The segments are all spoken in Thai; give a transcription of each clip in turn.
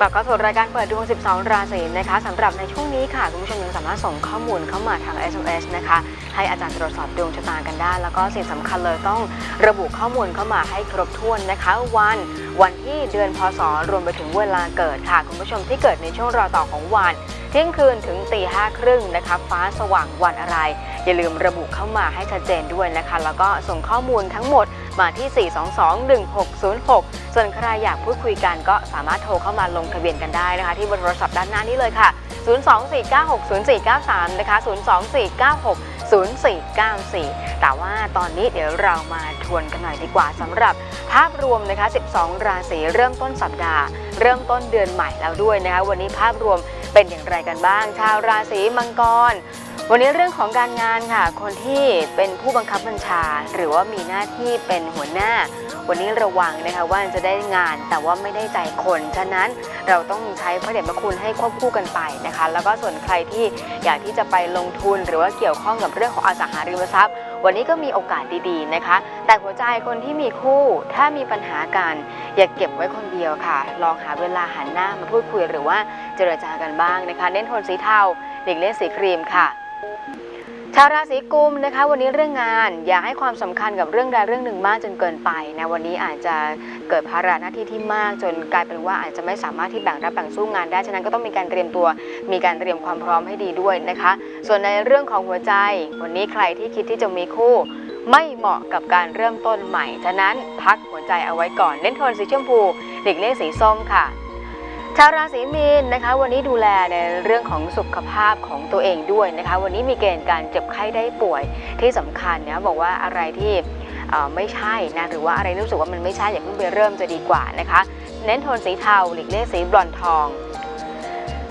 กลับเข้าสู่รายการเปิดดวง 12 ราศีนะคะสำหรับในช่วงนี้ค่ะ คุณผู้ชมยังสามารถส่งข้อมูลเข้ามาทาง SMS นะคะ ให้อาจารย์ตรวจสอบดวงชะตากันได้ แล้วก็สิ่งสำคัญเลยต้องระบุข้อมูลเข้ามาให้ครบถ้วนนะคะ วันวันที่เดือนพศรวมไปถึงเวลาเกิดค่ะ คุณผู้ชมที่เกิดในช่วงรอต่อของวันเที่ยงคืนถึงตีห้าครึ่งนะคะฟ้าสว่างวันอะไร อย่าลืมระบุเข้ามาให้ชัดเจนด้วยนะคะ แล้วก็ส่งข้อมูลทั้งหมด มาที่ 422-1606 ส่วนใครอยากพูดคุยกันก็สามารถโทรเข้ามาลงทะเบียนกันได้นะคะ ที่บอร์โทรศัพท์ด้านหน้านี้เลยค่ะ 024960493 นะคะ 024960494 แต่ว่าตอนนี้เดี๋ยวเรามาทวนกันหน่อยดีกว่าสำหรับภาพรวมนะคะ 12 ราศีเริ่มต้นสัปดาห์ เริ่มต้นเดือนใหม่แล้วด้วยนะคะ วันนี้ภาพรวมเป็นอย่างไรกันบ้าง ชาวราศีมังกร วันนี้เรื่องของการงานค่ะ คนที่เป็นผู้บังคับบัญชา หรือว่ามีหน้าที่เป็นหัวหน้า วันนี้ระวังนะคะว่าจะได้งานแต่ว่าไม่ได้ใจคน ฉะนั้นเราต้องใช้พระเดชพระคุณให้ควบคู่กันไปนะคะ แล้วก็ส่วนใครที่อยากที่จะไปลงทุนหรือว่าเกี่ยวข้องกับเรื่องของอสังหาริมทรัพย์ วันนี้ก็มีโอกาสดีๆนะคะ แต่หัวใจคนที่มีคู่ถ้ามีปัญหากันอย่าเก็บไว้คนเดียวค่ะ ลองหาเวลาหันหน้ามาพูดคุยหรือว่าเจรจากันบ้างนะคะ เน้นโทนสีเทาหลีกเลี่ยงสีครีมค่ะ ชาวราศีกุมนะคะ วันนี้เรื่องงาน อย่าให้ความสำคัญกับเรื่องใดเรื่องหนึ่งมากจนเกินไปนะวันนี้อาจจะเกิดภาระหน้าที่ที่มาก จนกลายเป็นว่าอาจจะไม่สามารถที่แบ่งรับแบ่งสู้งานได้ฉะนั้นก็ต้องมีการเตรียมตัว มีการเตรียมความพร้อมให้ดีด้วยนะคะ ส่วนในเรื่องของหัวใจ วันนี้ใครที่คิดที่จะมีคู่ ไม่เหมาะกับการเริ่มต้นใหม่ฉะนั้นพักหัวใจเอาไว้ก่อนเน้นโทนสีชมพูหลีกเลี่ยงสีส้มค่ะ ชาวราศีมีนนะคะ วันนี้ดูแลในเรื่องของสุขภาพของตัวเองด้วยนะคะ วันนี้มีเกณฑ์การเจ็บไข้ได้ป่วยที่สำคัญนะบอกว่าอะไรที่ไม่ใช่นะหรือว่าอะไรรู้สึกว่ามันไม่ใช่อย่าเพิ่งไปเริ่มจะดีกว่านะคะ เน้นโทนสีเทาหลีกเลี่ยงสีบรอนทอง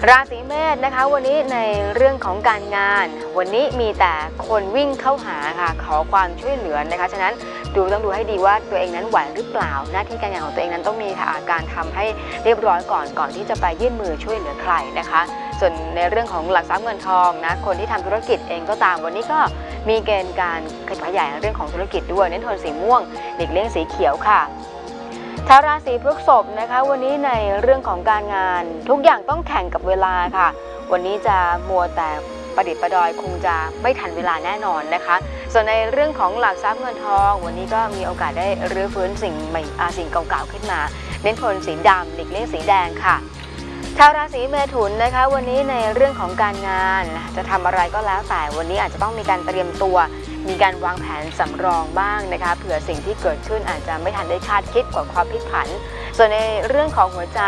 ราศีเมษนะคะ วันนี้ในเรื่องของการงาน วันนี้มีแต่คนวิ่งเข้าหาค่ะขอความช่วยเหลือนะคะ ฉะนั้น ดูต้องดูให้ดีว่าตัวเองนั้นไหวหรือเปล่า หน้าที่การงานของตัวเองนั้นต้องมีค่ะการทำให้เรียบร้อยก่อนก่อนที่จะไปยื่นมือช่วยเหลือใครนะคะ ส่วนในเรื่องของหลักทรัพย์เงินทองนะคนที่ทำธุรกิจเองก็ตามวันนี้ก็มีเกณฑ์การขยายในเรื่องของธุรกิจด้วยเน้นโทนสีม่วงหลีกเลี่ยงสีเขียวค่ะชาวราศีพฤษภนะคะวันนี้ในเรื่องของการงานทุกอย่างต้องแข่งกับเวลาค่ะ วันนี้จะมัวแต่ ประดิษฐ์ประดอยคงจะไม่ทันเวลาแน่นอนนะคะ ส่วนในเรื่องของหลักทรัพย์เงินทอง วันนี้ก็มีโอกาสได้รื้อฟื้นสิ่งใหม่สิ่งเก่าๆขึ้นมา เน้นโทนสีดำหลีกเลี่ยงสีแดงค่ะชาวราศีเมถุนนะคะ วันนี้ในเรื่องของการงานจะทำอะไรก็แล้วแต่วันนี้อาจจะต้องมีการเตรียมตัว มีการวางแผนสำรองบ้างนะคะเผื่อสิ่งที่เกิดขึ้นอาจจะไม่ทันได้คาดคิดกว่าความพลิกผัน ส่วนในเรื่องของหัวใจ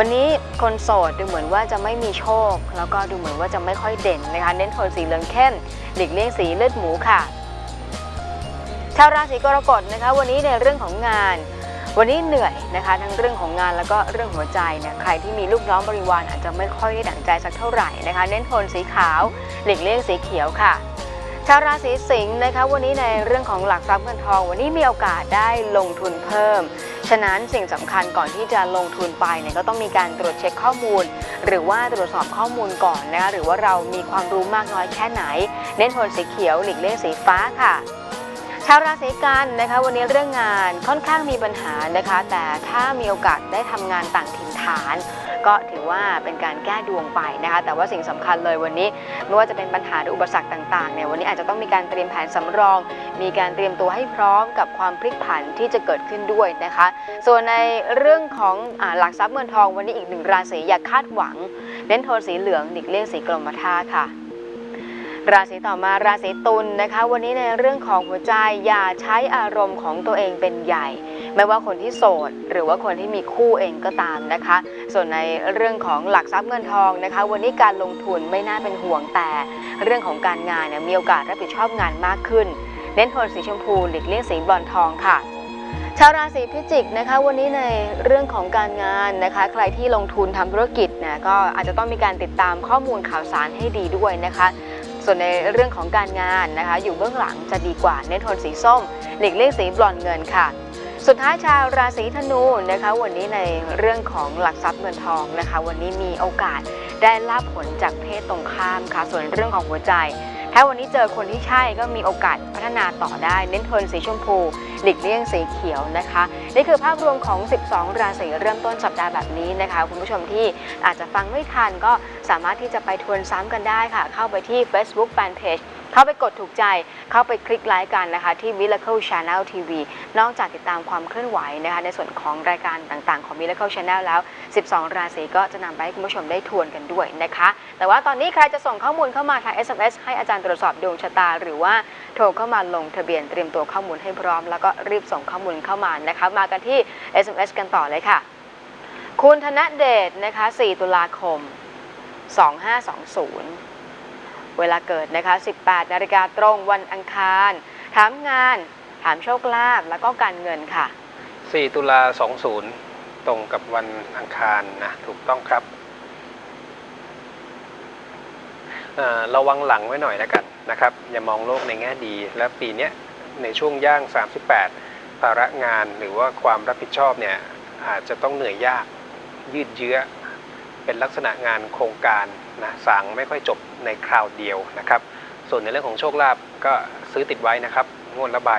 วันนี้คนโสดดูเหมือนว่าจะไม่มีโชค แล้วก็ดูเหมือนว่าจะไม่ค่อยเด่นนะคะ เน้นโทนสีเหลืองเข้มหลีกเลี่ยงสีเลือดหมูค่ะ ชาวราศีกรกฎนะคะ วันนี้ในเรื่องของงาน วันนี้เหนื่อยนะคะ ทั้งเรื่องของงานแล้วก็เรื่องหัวใจเนี่ยใครที่มีลูกน้องบริวารอาจจะไม่ค่อยได้ดั่งใจสักเท่าไหร่นะคะ เน้นโทนสีขาว หลีกเลี่ยงสีเขียวค่ะ ชาวราศีสิงห์นะคะ วันนี้ในเรื่องของหลักทรัพย์เงินทอง วันนี้มีโอกาสได้ลงทุนเพิ่ม ฉะนั้นสิ่งสำคัญก่อนที่จะลงทุนไปเนี่ยก็ต้องมีการตรวจเช็คข้อมูล หรือว่าตรวจสอบข้อมูลก่อนนะคะหรือว่าเรามีความรู้มากน้อยแค่ไหน เน้นโทนสีเขียวหลีกเลี่ยงสีฟ้าค่ะชาวราศีกันนะคะวันนี้เรื่องงานค่อนข้างมีปัญหานะคะ แต่ถ้ามีโอกาสได้ทำงานต่างถิ่นฐาน ก็ถือว่าเป็นการแก้ดวงไปนะคะ แต่ว่าสิ่งสำคัญเลยวันนี้ ไม่ว่าจะเป็นปัญหาหรืออุปสรรคต่างๆเนี่ยวันนี้อาจจะต้องมีการเตรียมแผนสำรอง มีการเตรียมตัวให้พร้อมกับความพลิกผันที่จะเกิดขึ้นด้วยนะคะ ส่วนในเรื่องของอหลักทรัพย์เงินทองวันนี้อีกหนึ่งราศีอย่าคาดหวังเน้นโทนสีเหลืองหลีกเลี่ยงสีกรมท่าค่ะราศีต่อมาราศีตุลนะคะ วันนี้ในเรื่องของหัวใจอย่าใช้อารมณ์ของตัวเองเป็นใหญ่ ไม่ว่าคนที่โสด หรือว่าคนที่มีคู่เองก็ตามนะคะ ส่วนในเรื่องของหลักทรัพย์เงินทองนะคะ วันนี้การลงทุนไม่น่าเป็นห่วงแต่ เรื่องของการงานเนี่ยมีโอกาสรับผิดชอบงานมากขึ้น เน้นโทนสีชมพูหลีกเลี่ยงสีบอนซ์ทองค่ะชาวราศีพิจิกนะคะวันนี้ในเรื่องของการงานนะคะ ใครที่ลงทุนทำธุรกิจนะก็อาจจะต้องมีการติดตามข้อมูลข่าวสารให้ดีด้วยนะคะ ส่วนในเรื่องของการงานนะคะ อยู่เบื้องหลังจะดีกว่าเน้นโทนสีส้มหลีกเลี่ยงสีบรอนเงินค่ะ สุดท้ายชาวราศีธนูนะคะ วันนี้ในเรื่องของหลักทรัพย์เงินทองนะคะ วันนี้มีโอกาสได้รับผลจากเพศตรงข้ามค่ะ ส่วนเรื่องของหัวใจ ถ้าวันนี้เจอคนที่ใช่ก็มีโอกาสพัฒนาต่อได้ เน้นโทนสีชมพูหลีกเลี่ยงสีเขียวนะคะ นี่คือภาพรวมของ 12 ราศีเริ่มต้นสัปดาห์แบบนี้นะคะ คุณผู้ชมที่อาจจะฟังไม่ทันก็สามารถที่จะไปทวนซ้ำกันได้ค่ะ เข้าไปที่ Facebook Fanpage เข้าไปกดถูกใจ เข้าไปคลิกไลค์กันนะคะ ที่ Miracle Channel TV นอกจากติดตามความเคลื่อนไหวนะคะ ในส่วนของรายการต่างๆ ของ Miracle Channel แล้ว 12 ราศีก็จะนำไปให้คุณผู้ชมได้ทวนกันด้วยนะคะ แต่ว่าตอนนี้ใครจะส่งข้อมูลเข้ามาทาง SMS ให้อาจารย์ตรวจสอบดวงชะตา หรือว่าโทรเข้ามาลงทะเบียนเตรียมตัวข้อมูลให้พร้อม แล้วก็รีบส่งข้อมูลเข้ามานะคะ มากันที่ SMS กันต่อเลยค่ะ คุณธนเดชนะคะ 4 ตุลาคม 2520 เวลาเกิดนะคะ 18 นาฬิกาตรงวันอังคาร ถามงาน ถามโชคลาภแล้วก็การเงินค่ะ 4 ตุลา 20 ตรงกับวันอังคารนะถูกต้องครับเอ่อระวังหลังไว้หน่อยแล้วกันนะครับ อย่ามองโลกในแง่ดี และปีนี้ในช่วงย่าง 38 ภาระงานหรือว่าความรับผิดชอบเนี่ยอาจจะต้องเหนื่อยยากยืดเยื้อ เป็นลักษณะงานโครงการ นะสั่งไม่ค่อยจบในคราวเดียวนะครับ ส่วนในเรื่องของโชคลาภก็ซื้อติดไว้นะครับงวดละใบ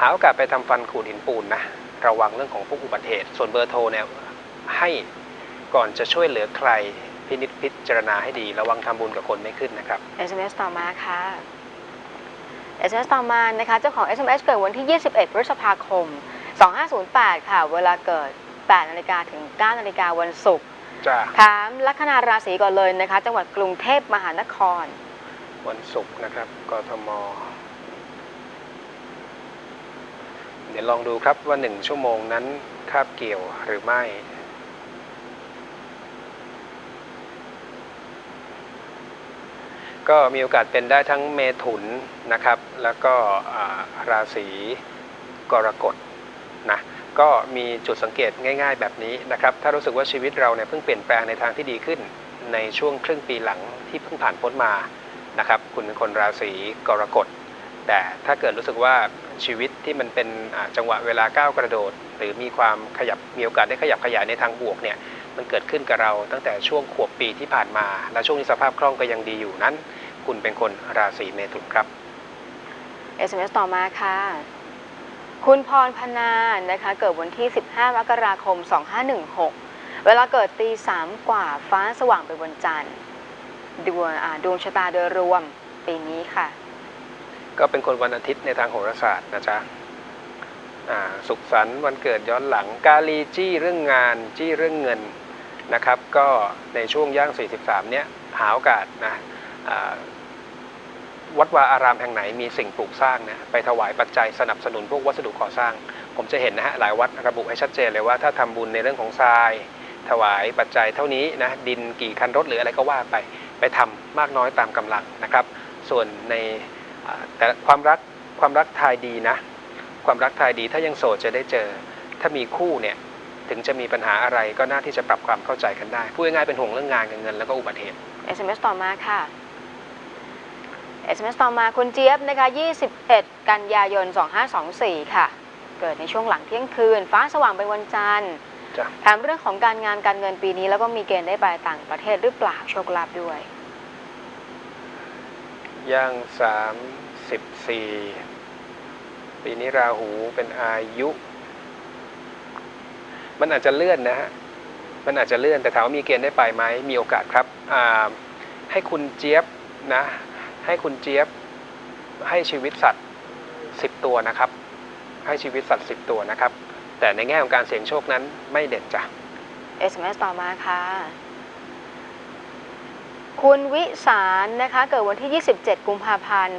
หาโอกาสไปทำฟันขูดหินปูนนะระวังเรื่องของพวกอุบัติเหตุ ส่วนเบอร์โทรเนี่ยให้ก่อนจะช่วยเหลือใครพินิจพิจารณาให้ดี ระวังทำบุญกับคนไม่ขึ้นนะครับ SMS ต่อมาค่ะ SMS ต่อมานะคะเจ้าของ SMS เกิดวันที่ 21พฤษภาคม 2508 ค่ะ เวลาเกิด 8 นาฬิกาถึง 9 นาฬิกาวันศุกร์ จ้าถามลัคนาราศีก่อนเลยนะคะ จังหวัดกรุงเทพมหานคร วันศุกร์นะครับกทม เดี๋ยวลองดูครับว่าหนึ่งชั่วโมงนั้นคาบเกี่ยวหรือไม่ก็มีโอกาสเป็นได้ทั้งเมถุนนะครับ แล้วก็อ่าราศีกรกฎนะ ก็มีจุดสังเกตง่าย ๆ แบบนี้นะครับ ถ้ารู้สึกว่าชีวิตเราเนี่ยเพิ่งเปลี่ยนแปลงในทางที่ดีขึ้น ในช่วงครึ่งปีหลังที่เพิ่งผ่านพ้นมานะครับ คุณเป็นคนราศีกรกฎ แต่ถ้าเกิดรู้สึกว่าชีวิตที่มันเป็นจังหวะเวลาก้าวกระโดด หรือมีความขยับมีโอกาสได้ขยับขยายในทางบวกเนี่ยมันเกิดขึ้นกับเราตั้งแต่ช่วงขวบปีที่ผ่านมา และช่วงนี้สภาพคล่องก็ยังดีอยู่นั้น คุณเป็นคนราศีเมถุนครับ SMS ต่อมาค่ะ คุณพรพนานะคะ เกิดวันที่ 15 มกราคม 2516 เวลาเกิดตีสามกว่าฟ้าสว่างเป็นวันจันทร์ดวงอ่าดวงชะตาโดยรวมปีนี้ค่ะ ก็เป็นคนวันอาทิตย์ในทางโหราศาสตร์นะจ๊ะอ่าสุขสันต์วันเกิดย้อนหลังกาลีจี้เรื่องงานจี้เรื่องเงินนะครับ ก็ในช่วงย่าง 43 เนี้ยหาโอกาสนะอ่า วัดวาอารามแห่งไหนมีสิ่งปลูกสร้างนะไปถวายปัจจัยสนับสนุนพวกวัสดุก่อสร้าง ผมจะเห็นนะฮะหลายวัดระบุให้ชัดเจนเลยว่าถ้าทำบุญในเรื่องของทราย ถวายปัจจัยเท่านี้นะดินกี่คันรถหรืออะไรก็ว่าไปไปทำมากน้อยตามกำลังนะครับ ส่วนในแต่ความรักความรักทายดีนะความรักทายดีถ้ายังโสดจะได้เจอ ถ้ามีคู่เนี่ยถึงจะมีปัญหาอะไรก็น่าที่จะปรับความเข้าใจกันได้พูดง่ายๆเป็นห่วงเรื่องงานกับเงินแล้วก็อุบัติเหตุ SMS ต่อมาค่ะ SMS ต่อมาคุณเจี๊ยบนะคะ 21 กันยายน 2524 ค่ะ เกิดในช่วงหลังเที่ยงคืน ฟ้าสว่างเป็นวันจันทร์จ้ะถามเรื่องของการงานการเงินปีนี้ แล้วก็มีเกณฑ์ได้ไปต่างประเทศหรือเปล่าโชคลาภด้วย ย่างสามสิบสี่ปีนี้ราหูเป็นอายุ มันอาจจะเลื่อนนะฮะ มันอาจจะเลื่อนแต่ถามว่ามีเกณฑ์ได้ไปไหมมีโอกาสครับอ่าให้คุณเจี๊ยบนะ ให้คุณเจี๊ยบให้ชีวิตสัตว์สิบตัวนะครับ ให้ชีวิตสัตว์สิบตัวนะครับ แต่ในแง่ของการเสี่ยงโชคนั้นไม่เด่นจ้ะ SMS ต่อมาค่ะ คุณวิสารนะคะ เกิดวันที่ 27 กุมภาพันธ์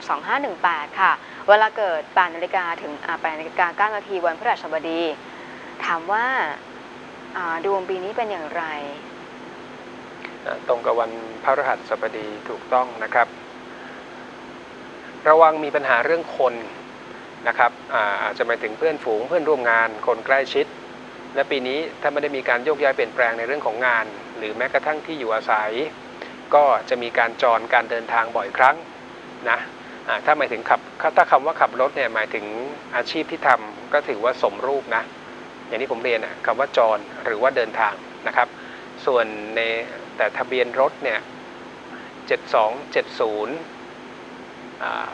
2518 ค่ะ เวลาเกิด8นาฬิกาถึงอ่า8นาฬิกา9นาทีวันพฤหัสบดี ถามว่าอ่าดวงปีนี้เป็นอย่างไรอ่าตรงกับวันพระรหัสบดีถูกต้องนะครับ ระวังมีปัญหาเรื่องคนนะครับอาจจะไปถึงเพื่อนฝูงเพื่อนร่วมงานคนใกล้ชิด และปีนี้ถ้าไม่ได้มีการโยกย้ายเปลี่ยนแปลงในเรื่องของงาน หรือแม้กระทั่งที่อยู่อาศัย ก็จะมีการจรการเดินทางบ่อยครั้งนะถ้าหมายถึงขับถ้าคำว่าขับรถเนี่ยหมายถึงอาชีพที่ทำก็ถือว่าสมรูปนะอย่างที่ผมเรียนนะคำว่าจรหรือว่าเดินทางนะครับ ส่วนในแต่ทะเบียนรถเนี่ย 7270อ่า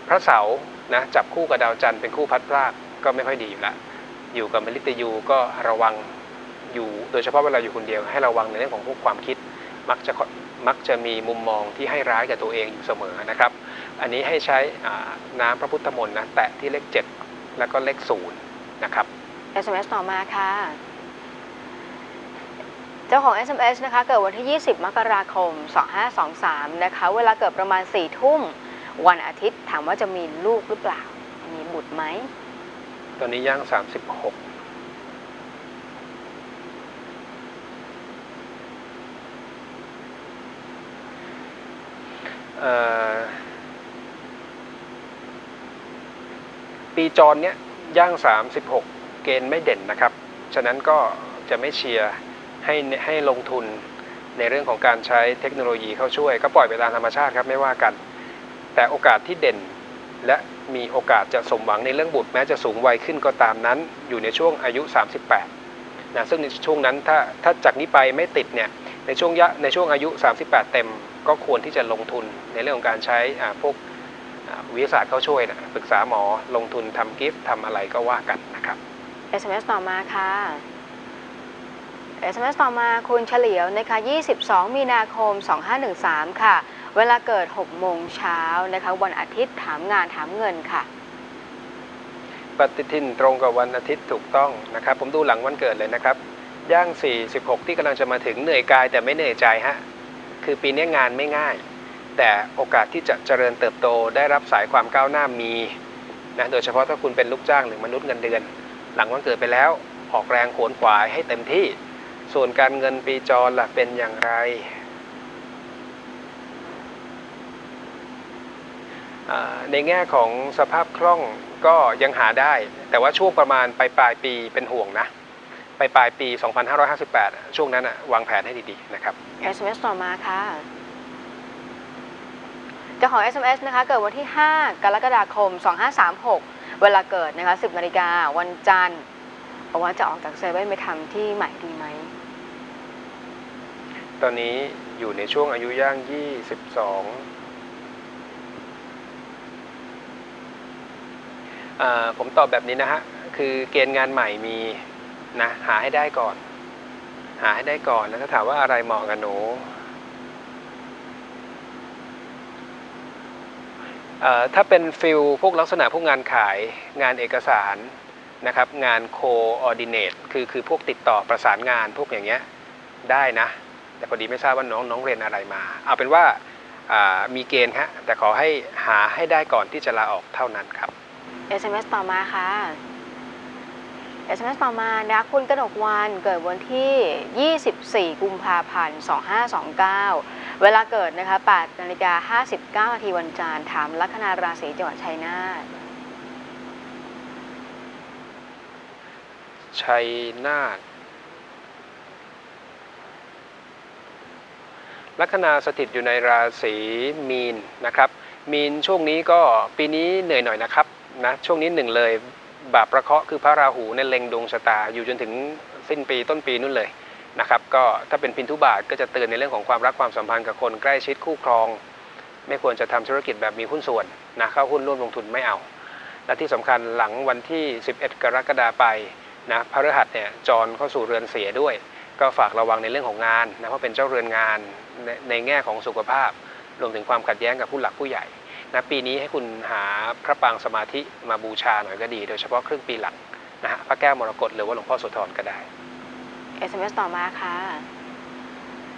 พระเสาร์นะจับคู่กับดาวจันทร์เป็นคู่พัดพรากก็ไม่ค่อยดีอยู่ละอยู่กับมฤตยูก็ระวังอยู่โดยเฉพาะเวลาอยู่คนเดียวให้ระวังในเรื่องของพวกความคิดมักจะมักจะมีมุมมองที่ให้ร้ายกับตัวเองอยู่เสมอนะครับ อันนี้ให้ใช้น้ำพระพุทธมนต์นะแตะที่เลข 7 แล้วก็เลข0นะครับ SMS ต่อมาค่ะ เจ้าของ SMS นะคะ เกิดวันที่ 20 มกราคม 2523 นะคะ เวลาเกิดประมาณ 4 ทุ่ม วันอาทิตย์ถามว่าจะมีลูกหรือเปล่า มีบุตรไหม ตอนนี้ย่าง 36 เอ่อ ปีจรเนี้ยย่าง 36 เกณฑ์ไม่เด่นนะครับ ฉะนั้นก็จะไม่เชียร์ให้ให้ลงทุนในเรื่องของการใช้เทคโนโลยีเข้าช่วย ก็ปล่อยไปตามธรรมชาติครับ ไม่ว่ากัน แต่โอกาสที่เด่น และมีโอกาสจะสมหวังในเรื่องบุตรแม้จะสูงวัยขึ้นก็ตามนั้น อยู่ในช่วงอายุ 38นะซึ่งในช่วงนั้นถ้าถ้าจากนี้ไปไม่ติดเนี่ยในช่วงยะในช่วงอายุ 38 เต็ม ก็ควรที่จะลงทุนในเรื่องของการใช้พวกวิทยาศาสตร์เข้าช่วยนะปรึกษาหมอลงทุนทำกิฟต์ทำอะไรก็ว่ากันนะครับ SMS ต่อมาค่ะ SMS ต่อมาคุณเฉลียวนะคะ 22 มีนาคม 2513 ค่ะ เวลาเกิด 6 โมงเช้านะคะ วันอาทิตย์ถามงานถามเงินค่ะ ปฏิทินตรงกับวันอาทิตย์ถูกต้องนะครับ ผมดูหลังวันเกิดเลยนะครับ ย่าง 46 ที่กำลังจะมาถึงเหนื่อยกายแต่ไม่เหนื่อยใจฮะ คือปีนี้งานไม่ง่าย แต่โอกาสที่จะเจริญเติบโตได้รับสายความก้าวหน้ามีนะ โดยเฉพาะถ้าคุณเป็นลูกจ้างหรือมนุษย์เงินเดือน หลังวันเกิดไปแล้ว ออกแรงขวนขวายให้เต็มที่ ส่วนการเงินปีจรล่ะเป็นอย่างไรอ่า ในแง่ของสภาพคล่องก็ยังหาได้ แต่ว่าช่วงประมาณปลายปลายๆปีเป็นห่วงนะปลายปลายๆปี 2558อะช่วงนั้นอะวางแผนให้ดีๆนะครับ SMS ต่อมาค่ะเจ้าของ SMS นะคะเกิดวันที่ 5 กรกฎาคม 2536 เวลาเกิดนะคะ 10 นาฬิกาวันจันทร์บอกว่าจะออกจากเซเว่นไปทำที่ใหม่ดีไหม ตอนนี้อยู่ในช่วงอายุย่าง 22อ่า ผมตอบแบบนี้นะฮะ คือเกณฑ์งานใหม่มีนะหาให้ได้ก่อน หาให้ได้ก่อนแล้วถ้าถามว่าอะไรเหมาะกับหนูถ้าเป็นฟิลพวกลักษณะพวกงานขายงานเอกสารนะครับ งานโคออดิเนตคือคือพวกติดต่อประสานงานพวกอย่างเงี้ยได้นะ แต่พอดีไม่ทราบว่าน้องน้องเรียนอะไรมา เอาเป็นว่าอ่ามีเกณฑ์ฮะแต่ขอให้หาให้ได้ก่อนที่จะลาออกเท่านั้นครับ SMS ต่อมาค่ะ SMS ต่อมานะคุณกนกวันเกิดวันที่ 24 กุมภาพันธ์ 2529 เวลาเกิดนะคะ8นาฬิกา59นาทีวันจันทร์ถามลัคนาราศีจังหวัดชัยนาทชัยนาทลัคนาสถิตอยู่ในราศีมีนนะครับ มีนช่วงนี้ก็ปีนี้เหนื่อยหน่อยนะครับ นะช่วงนี้หนึ่งเลย บาปประเคาะคือพระราหูในยเล็งดวงชะตาอยู่จนถึงสิ้นปีต้นปีนู่นเลยนะครับก็ถ้าเป็นพินทุบาทก็จะเตือนในเรื่องของความรักความสัมพันธ์กับคนใกล้ชิดคู่ครอง ไม่ควรจะทำธุรกิจแบบมีหุ้นส่วนนะเข้าหุ้นร่วมลงทุนไม่เอา และที่สำคัญหลังวันที่ 11 กรกฎาไปนะพระฤหัสเนี่ยจรเข้าสู่เรือนเสียด้วย ก็ฝากระวังในเรื่องของงานนะเพราะเป็นเจ้าเรือนงานในในแง่ของสุขภาพ รวมถึงความขัดแย้งกับผู้หลักผู้ใหญ่ นะปีนี้ให้คุณหาพระปรางสมาธิมาบูชาหน่อยก็ดี โดยเฉพาะครึ่งปีหลังนะฮะพระแก้วมรกตหรือว่าหลวงพ่อโสธรก็ได้ SMS ต่อมาค่ะ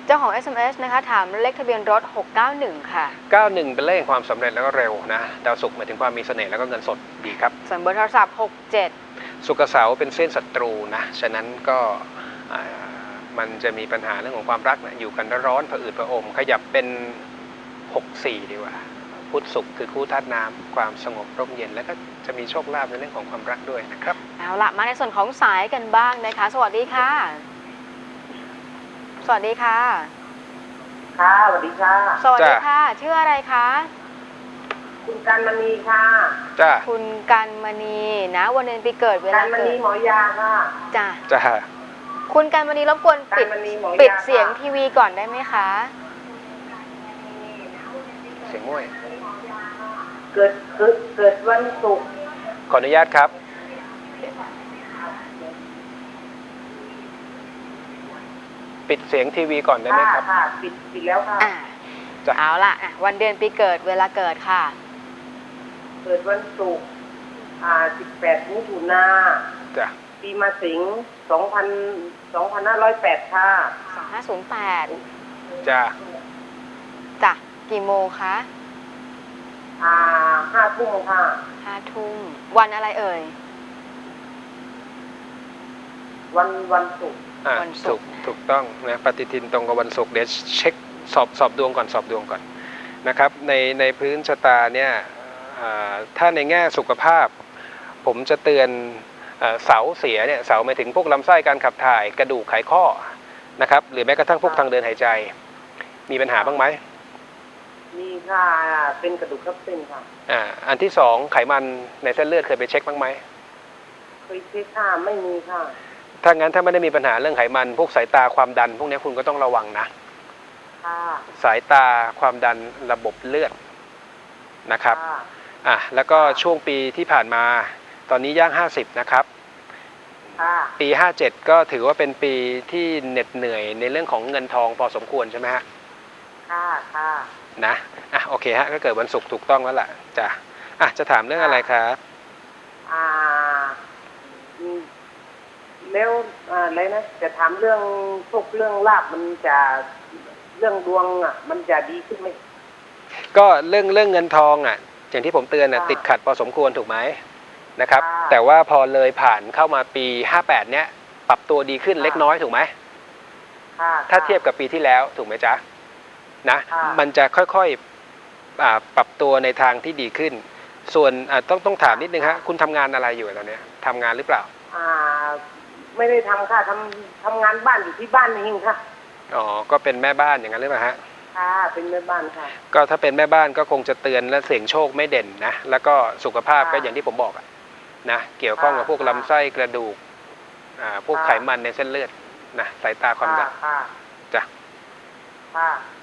เจ้าของ SMS นะคะ ถามเลขทะเบียนรถ 691 ค่ะ 91 เป็นเลขแห่งความสำเร็จแล้วก็เร็วนะดาวศุกร์หมายถึงความมีเสน่ห์แล้วก็เงินสดดีครับ ส่วนเบอร์โทรศัพท์ 67 สุกร์เสาร์เป็นเส้นศัตรูนะ ฉะนั้นก็อ่ามันจะมีปัญหาเรื่องของความรักนะอยู่กันร้อนๆผะอืดผะอม ขยับเป็น 6-4 ดีกว่า พุธศุกร์คือคู่ธาตุน้ำความสงบร่มเย็น แล้วก็จะมีโชคลาภในเรื่องของความรักด้วยนะครับเอาละมาในส่วนของสายกันบ้างนะคะ สวัสดีค่ะ สวัสดีค่ะ ค่ะสวัสดีค่ะ สวัสดีค่ะชื่ออะไรคะคุณกันมณีค่ะจ้าคุณกันมณีนะ วันเดือนปีเกิดเวกัลานมเกิณีดหมอยาค่ะจ้ะจ้าคุณกันมณีรบกวนกัปินดมณีหมอยาปิดค่ะเสียงทีวีก่อนได้ไหมคะ เสียงม้วย เกิดเกิดเกิดวันศุกร์ขออนุญาตครับ ปิดเสียงทีวีก่อนได้ไหมค่ะครับ ค่ะปิดปิดแล้วค่ะ อ่าจ้ะ เอาล่ะอะ วันเดือนปีเกิดเวลาเกิดค่ะ เกิดวันศุกร์อ่าสิบแปดมิถุนาจ้ะปีมาสิงสองพันสองพันห้าร้อยแปดค่ะ2508จ้ะจ้ะกี่โมงคะ อ่าห้าทุ่มค่ะ5ทุ่มวันอะไรเอ่ย วันวันศุกร์อะวันศุถูกกร์ ถูกต้องนะปฏิทินตรงกับวันศุกร์เดี๋ยวเช็คสอบสอบดวงก่อนสอบดวงก่อนนะครับในในพื้นชะตาเนี่ยอ่าถ้าในแง่สุขภาพ ผมจะเตือนเอ่อเสาเสียเนี่ยเสาหมายถึงพวกลำไส้การขับถ่ายกระดูกไขข้อนะครับหรือแม้กระทั่งพวกทางเดินหายใจ มีปัญหาบ้างไหมมี ค่ะเป็นกระดูกทับเส้นค่ะอ่าอันที่สองไขมันในเส้นเลือดเคยไปเช็คบ้างไหมเคยเช็คค่ะไม่มีค่ะถ้างั้นถ้าไม่ได้มีปัญหาเรื่องไขมัน พวกสายตาความดัน พวกนี้คุณก็ต้องระวังนะค่ะสายตาความดันระบบเลือดนะครับค่ะอะแล้วก็ช่วงปีที่ผ่านมา ตอนนี้ย่าง50นะครับค่ะปี57ก็ถือว่าเป็นปีที่เหน็ดเหนื่อยในเรื่องของเงินทองพอสมควรใช่ไหมฮะค่ะค่ะ นะอะโอเคฮะก็เกิดวันศุกร์ถูกต้องแล้วล่ะจ้ะอะจะถามเรื่องอะไรครับอ่าอืมแล้วอ่าอะไรนะจะถามเรื่องพวกเรื่องลาบมันจะเรื่องดวงอะ มันจะดีขึ้นไหมก็เรื่องเรื่องเงินทองอะ อย่างที่ผมเตือนน่ะค่ะติดขัดพอสมควรถูกไหมนะครับค่ะแต่ว่าพอเลยผ่านเข้ามาปี58เนี้ยปรับตัวดีขึ้นค่ะเล็กน้อยถูกไหมค่ะถ้าเทียบกับปีที่แล้วถูกไหมจ๊ะ นะค่ะมันจะค่อยๆอ่าปรับตัวในทางที่ดีขึ้น ส่วนอ่าต้องต้องถามนิดนึงฮะคุณทำงานอะไรอยู่ตอนเนี้ยทำงานหรือเปล่าอ่าไม่ได้ทำค่ะทำทำงานบ้านอยู่ที่บ้านเองค่ะอ๋อก็เป็นแม่บ้านอย่างนั้นหรือเปล่าฮะค่ะเป็นแม่บ้านค่ะ ก็ถ้าเป็นแม่บ้านก็คงจะเตือนและเสี่ยงโชคไม่เด่นนะแล้วก็สุขภาพค่ะก็อย่างที่ผมบอกอะนะเกี่ยวข้องกับค่ะพวกลำไส้กระดูกอ่าพวกค่ะไขมันในเส้นเลือดนะสายตาความดันค่ะจ้ะค่ะอะ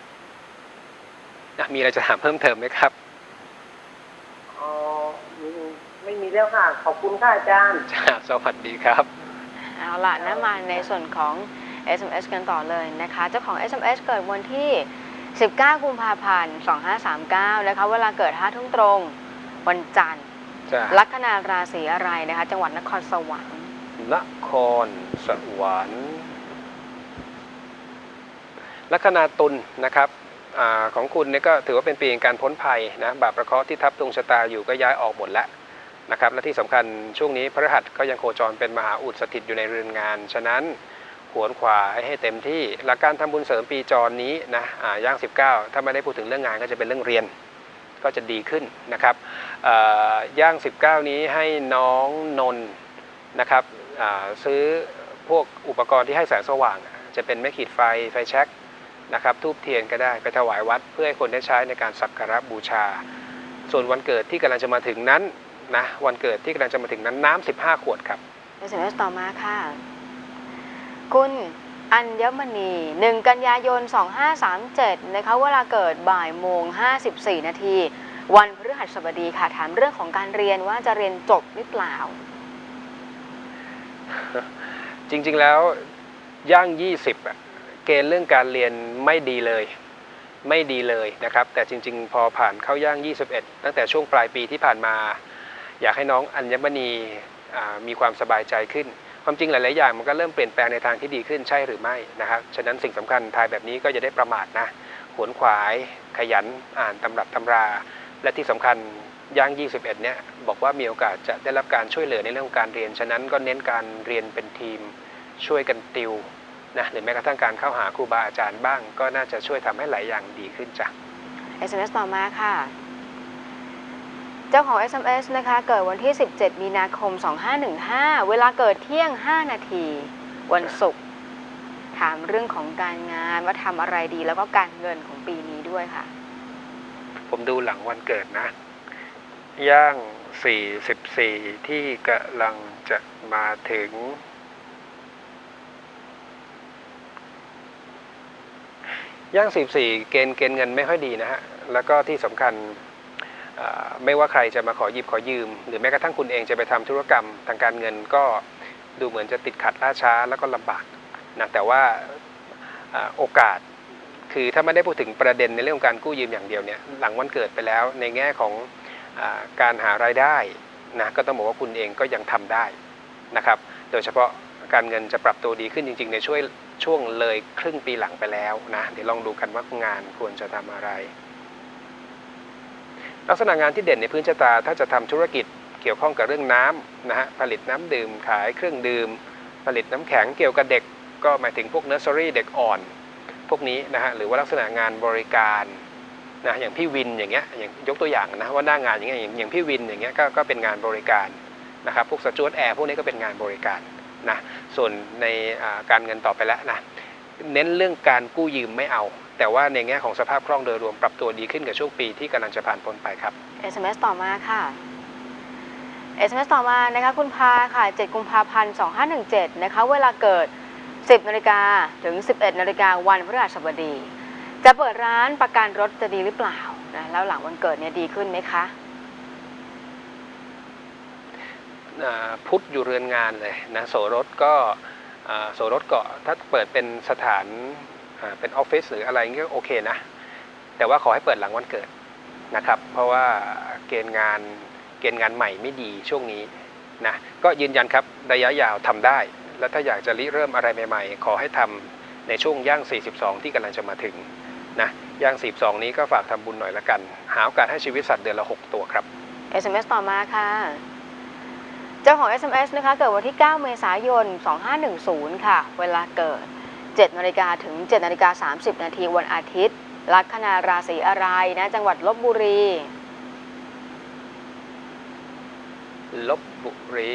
มีอะไรจะถามเพิ่มเติมไหมครับอ๋ออืมไม่มีแล้วค่ะ ขอบคุณค่ะอาจารย์จ้าสวัสดีครับ เอาล่ะนะมาในส่วนของ SMS กันต่อเลยนะคะ เจ้าของ SMS เกิดวันที่ 19 กุมภาพันธ์ 2539 นะคะ เวลาเกิด5ทุ่มตรง วันจันทร์จ้าลัคนาราศีอะไรนะคะ จังหวัดนครสวรรค์ นครสวรรค์ลัคนาตุลนะครับ อของคุณเนี่ยก็ถือว่าเป็นปีแห่งการพ้นภัยนะบาปประเคราะห์ที่ทับดวงชะตาอยู่ก็ย้ายออกหมดแล้วนะครับและที่สำคัญช่วงนี้พระหัสก็ยังโคจรเป็นมหาอุดสถิตอยู่ในเรือนงาน ฉะนั้นขวนขวายให้เต็มที่หลักการทำบุญเสริมปีจรนี้นะอ่าย่าง 19 ถ้าไม่ได้พูดถึงเรื่องงานก็จะเป็นเรื่องเรียนก็จะดีขึ้นนะครับอ่าย่าง 19 นี้ให้น้องนนท์นะครับซื้อพวกอุปกรณ์ที่ให้แสงสว่าง จะเป็นไม้ขีดไฟไฟแช็ก นะครับทูบเทียนก็ได้ไปถวายวัด เพื่อให้คนได้ใช้ในการสักการะบูชา ส่วนวันเกิดที่กำลังจะมาถึงนั้นนะวันเกิดที่กำลังจะมาถึงนั้นน้ำ15 ขวดครับ SMS ต่อมาค่ะ คุณอัญมณี1กันยายน 2537 นะคะเวลาเกิดบ่ายโมง 54 นาที วันพฤหัสบดีค่ะ ถามเรื่องของการเรียนว่าจะเรียนจบหรือเปล่า จริงๆแล้วย่าง 20อะ เกณฑ์เรื่องการเรียนไม่ดีเลยไม่ดีเลยนะครับ แต่จริง ๆ พอผ่านเข้าย่าง 21 ตั้งแต่ช่วงปลายปีที่ผ่านมา อยากให้น้องอัญมณีมีความสบายใจขึ้น ความจริงหลาย ๆ อย่างมันก็เริ่มเปลี่ยนแปลงในทางที่ดีขึ้นใช่หรือไม่นะครับ ฉะนั้นสิ่งสำคัญทายแบบนี้ก็จะได้ประมาทนะขวนขวาย ขยันอ่านตำรับตำรา และที่สำคัญย่าง 21 เนี่ยบอกว่ามีโอกาสจะได้รับการช่วยเหลือในเรื่องการเรียน ฉะนั้นก็เน้นการเรียนเป็นทีมช่วยกันติว นะหรือแม้กระทั่งการเข้าหาครูบาอาจารย์บ้าง ก็น่าจะช่วยทำให้หลายอย่างดีขึ้นจ้ะ SMS ต่อมาค่ะ เจ้าของ SMS นะคะ เกิดวันที่ 17 มีนาคม 2515 เวลาเกิดเที่ยง 5 นาที วันศุกร์ถามเรื่องของการงานว่าทำอะไรดีแล้วก็การเงินของปีนี้ด้วยค่ะ ผมดูหลังวันเกิดนะ ย่าง 44 ที่กำลังจะมาถึง ย่าง 44 เกณฑ์เกณฑ์เงินไม่ค่อยดีนะฮะ แล้วก็ที่สำคัญไม่ว่าใครจะมาขอหยิบขอยืม หรือแม้กระทั่งคุณเองจะไปทำธุรกรรมทางการเงินก็ดูเหมือนจะติดขัดล่าช้าแล้วก็ลำบากนะแต่ว่าโอกาสคือถ้าไม่ได้พูดถึงประเด็นในเรื่องของการกู้ยืมอย่างเดียวเนี่ยหลังวันเกิดไปแล้วในแง่ของอการหารายได้นะก็ต้องบอกว่าคุณเองก็ยังทำได้นะครับ โดยเฉพาะการเงินจะปรับตัวดีขึ้นจริง ๆ ในช่วย ช่วงเลยครึ่งปีหลังไปแล้วนะเดี๋ยวลองดูกันว่างานควรจะทำอะไร ลักษณะงานที่เด่นในพื้นชะตา ถ้าจะทำธุรกิจเกี่ยวข้องกับเรื่องน้ำนะฮะผลิตน้ำดื่มขายเครื่องดื่ม ผลิตน้ำแข็งเกี่ยวกับเด็ก ก็หมายถึงพวกเนอร์เซอรี่เด็กอ่อน พวกนี้นะฮะหรือว่าลักษณะงานบริการนะอย่างพี่วินอย่างเงี้ยอย่างยกตัวอย่างนะว่าหน้างานอย่างเงี้ยอย่างอย่างพี่วินอย่างเงี้ยก็ก็เป็นงานบริการนะครับพวกสจวตแอร์พวกนี้ก็เป็นงานบริการ นะส่วนในการเงินต่อไปแล้วนะเน้นเรื่องการกู้ยืมไม่เอา แต่ว่าในแง่ของสภาพคล่องโดยรวมปรับตัวดีขึ้นกับช่วงปีที่กำลังจะผ่านพ้นไปครับ SMS ต่อมาค่ะ SMS ต่อมานะคะคุณพาค่ะ 7 กุมภาพันธ์ 2517 นะคะ เวลาเกิด 10 นาฬิกาถึง 11 นาฬิกาวันพฤหัสบดี จะเปิดร้านประกันรถจะดีหรือเปล่านะแล้วหลังวันเกิดเนี่ยดีขึ้นไหมคะ อ่า พุทธอยู่เรือนงานเลยนะโสรถก็โสรถก็ถ้าเปิดเป็นสถานเป็นออฟฟิศหรืออะไรเงี้ยก็โอเคนะ แต่ว่าขอให้เปิดหลังวันเกิดนะครับ เพราะว่าเกณฑ์งานเกณฑ์งานใหม่ไม่ดีช่วงนี้นะก็ยืนยันครับระยะยาวทำได้ แล้วถ้าอยากจะริเริ่มอะไรใหม่ๆ ขอให้ทำในช่วงย่าง 42 ที่กำลังจะมาถึงนะย่าง 42 นี้ก็ฝากทำบุญหน่อยละกัน หาโอกาสให้ชีวิตสัตว์เดือนละ 6 ตัวครับ SMS ต่อมาค่ะ เจ้าของ SMS นะคะเกิดวันที่ 9 เมษายน 2510 ค่ะ เวลาเกิด 7นาฬิกาถึง7นาฬิกา30 นาทีวันอาทิตย์ ลัคนาราศีอะไรนะ จังหวัดลบบุรี ลบบุรี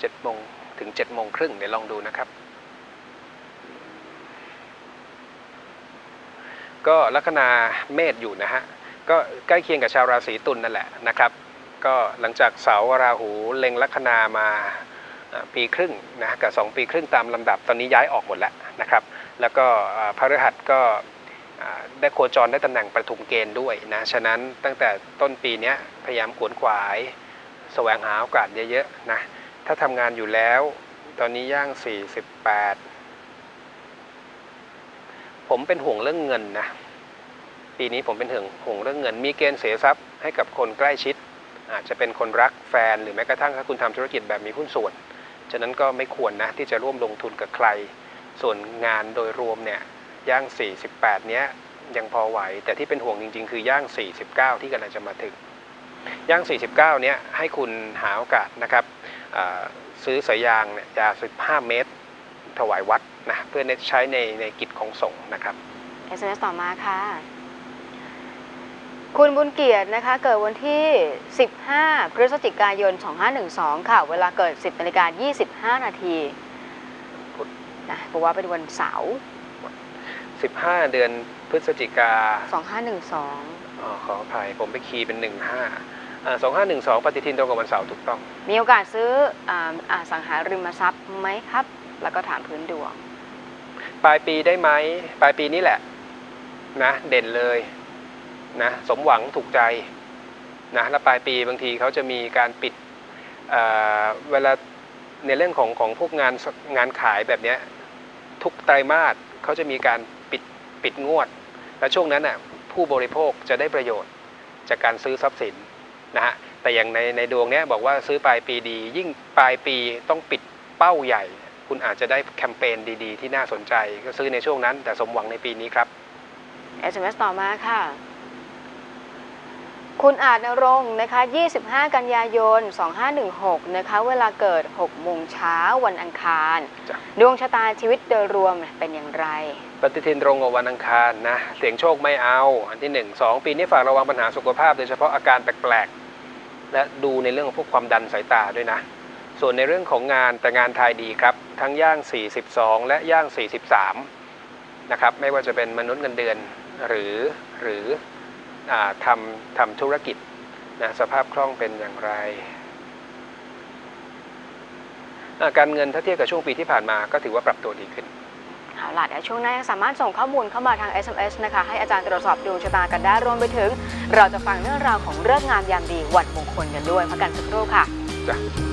เจ็ดโมงถึงเจ็ดโมงครึ่งเดี๋ยวลองดูนะครับ ก็ลัคนาเมษอยู่นะฮะก็ใกล้เคียงกับชาวราศีตุลนั่นแหละนะครับ ก็หลังจากเสาราหูเล็งลัคนามาปีครึ่งนะกับ 2 ปีครึ่งตามลำดับตอนนี้ย้ายออกหมดแล้วนะครับ แล้วก็พฤหัสก็ได้โคจรได้ตำแหน่งประทุมเกณฑ์ด้วยนะฉะนั้นตั้งแต่ต้นปีนี้พยายามขวนขวายแสวงหาโอกาสเยอะๆนะถ้าทำงานอยู่แล้ว ตอนนี้ย่าง 48 ผมเป็นห่วงเรื่องเงินนะปีนี้ผมเป็นห่วงห่วงเรื่องเงิน มีเกณฑ์เสียทรัพย์ให้กับคนใกล้ชิด อาจจะเป็นคนรักแฟนหรือแม้กระทั่งถ้าคุณทำธุรกิจแบบมีหุ้นส่วน ฉะนั้นก็ไม่ควรนะที่จะร่วมลงทุนกับใคร ส่วนงานโดยรวมเนี่ยย่าง 48 เนี้ยยังพอไหว แต่ที่เป็นห่วงจริง ๆ คือย่าง 49 ที่กำลังจะมาถึง ย่าง 49 เนี้ยให้คุณหาโอกาสนะครับซื้อสายยางเนี่ยยาว15 เมตร ถวายวัด นะเพื่อใช้ในในกิจของสงฆ์นะครับ SMS ต่อมาค่ะ คุณบุญเกียรตินะคะ เกิดวันที่ 15 พฤศจิกายน 2512 ค่ะ เวลาเกิด 10นาฬิกา25 นาทีนะเพราะว่าเป็นวันเสาร์ 15 เดือนพฤศจิกา 2512อ๋อขออภัยผมไปคีย์เป็น 15อ่า2512 ปฏิทินตรงกับวันเสาร์ถูกต้อง มีโอกาสซื้ออาอสังหาริมทรัพย์ไหมครับ แล้วก็ถามพื้นดวง ปลายปีได้ไหมปลายปีนี้แหละนะเด่นเลยนะสมหวังถูกใจนะแล้วปลายปีบางทีเขาจะมีการปิดเเวลาในเรื่องของของพวกงานงานขายแบบนี้ทุกไตรมาสเขาจะมีการปิดปิดงวด และช่วงนั้นน่ะผู้บริโภคจะได้ประโยชน์จากการซื้อทรัพย์สินนะฮะแต่อย่างในในดวงเนี้ยบอกว่าซื้อปลายปีดี ยิ่งปลายปีต้องปิดเป้าใหญ่ คุณอาจจะได้แคมเปญดีๆ ที่น่าสนใจ ก็ซื้อในช่วงนั้น แต่สมหวังในปีนี้ครับ SMS ต่อมาค่ะ คุณอาจนรงค์นะคะ 25 กันยายน 2516 นะคะ เวลาเกิด 6 โมงเช้าวันอังคาร จ้ะ ดวงชะตาชีวิตโดยรวมเป็นอย่างไร ปฏิทินตรงกับวันอังคารนะ เสียงโชคไม่เอา อันที่หนึ่งสองปีนี้ฝากระวังปัญหาสุขภาพ โดยเฉพาะอาการแปลกๆ และดูในเรื่องของพวกความดันสายตาด้วยนะ ส่วนในเรื่องของงานแต่งานไทยดีครับ ทั้งย่าง 42 และย่าง 43 นะครับ ไม่ว่าจะเป็นมนุษย์เงินเดือนหรือหรืออาทำทำธุรกิจนะสภาพคล่องเป็นอย่างไรอ่าการเงินถ้าเทียบกับช่วงปีที่ผ่านมาก็ถือว่าปรับตัวดีขึ้นเอาล่ะเดี๋ยวช่วงหน้ายังสามารถส่งข้อมูลเข้ามาทาง SMS นะคะ ให้อาจารย์ตรวจสอบดวงชะตากันได้รวมไปถึง เราจะฟังเรื่องราวของเรื่องงามยามดีวันมงคลกันด้วยพักกันสักครู่ค่ะจ้ะ